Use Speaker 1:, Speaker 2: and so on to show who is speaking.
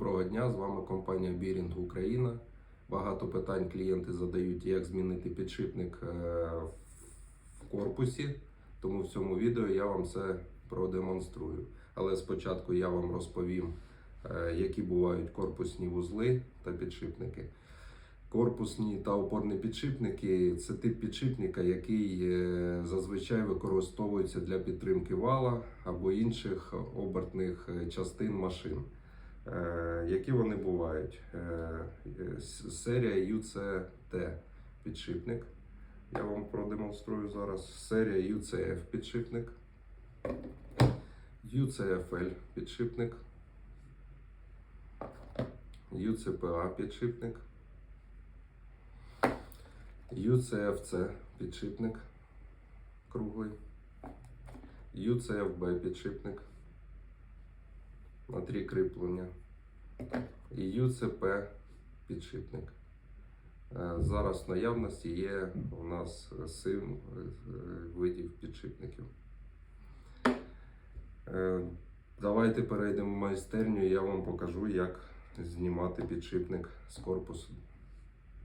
Speaker 1: Доброго дня, з вами компанія Бірінг Україна. Багато питань клієнти задають, як змінити підшипник е, в корпусі. Тому в цьому відео я вам це продемонструю. Але спочатку я вам розповім, е, які бувають корпусні вузли та підшипники. Корпусні та опорні підшипники це тип підшипника, який е, зазвичай використовується для підтримки вала або інших обертних частин машин. Е, Які вони бувають? Е, е, Серія UCT підшипник. Я вам продемонструю зараз. Серія UCF підшипник. UCFL підшипник. UCPA підшипник. UCFC підшипник круглий. UCFB підшипник на три кріплення. І UCP підшипник. Е, Зараз в наявності є у нас сім е, видів підшипників. Е, Давайте перейдемо в майстерню, і я вам покажу, як знімати підшипник з корпусу